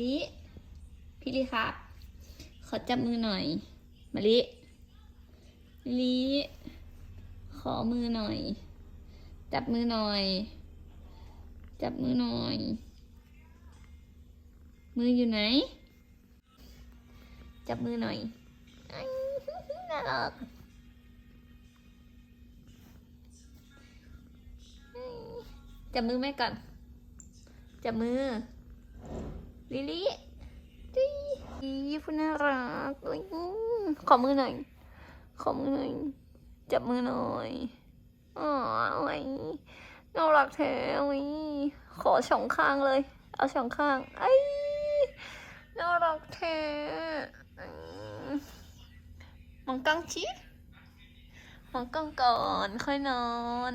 ลิพี่ลิครับ ขอจับมือหน่อยมะลิลิขอมือหน่อย จับมือหน่อย จับมือหน่อย มืออยู่ไหน จับมือหน่อยน่ารักจับมือแม่ก่อน จับมือ ลิลิจียี่พูน่ารักอุ๊ยขอมือหน่อย ขอมือหน่อย จับมือหน่อยอ๋อไว้น่ารักแท้ว้ขอสองข้างเลย เอาสองข้าง ไอ้น่ารักแท้มองกล้องชิมองกล้องก่อนค่อยนอน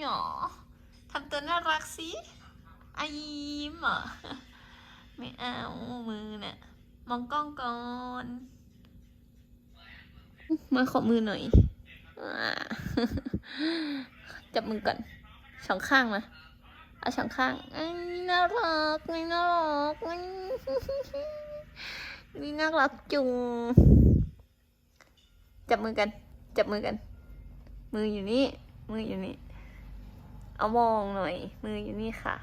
หยอทำตัวน่ารักสิอายิ้มเหรอไม่ เอามือน่ะ มองกล้องก่อน มาขอมือหน่อย จับมือก่อนสองข้างมา เอาสองข้างน่ารักไอ้ยน่ารักไอ้ยนี่น่ารักจุง จับมือกัน จับมือกัน มืออยู่นี่ มืออยู่นี่ เอามองหน่อย มืออยู่นี่ค่ะ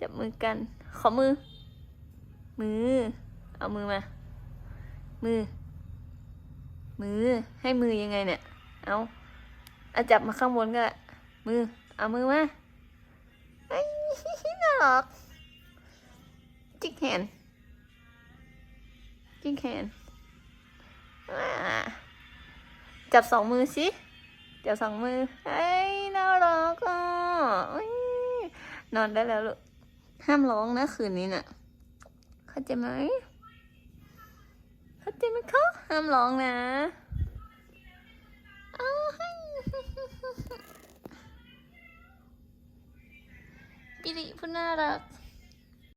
จับมือกัน ขอมือ มือ เอามือมา มือ มือ ให้มือยังไงเนี่ย เอาเอาจับมาข้างบนก็มือ เอามือมาไอ้น่ารักจิกแขนจิกแขนจับสองมือสิ จับสองมือไอ้น่ารักอะนอนได้แล้วลูก ห้ามร้องนะคืนนี้น่ะ เข้าใจไหมเข้าใจไหมคะห้ามร้องนะเอาให้ปิริผู้น่ารัก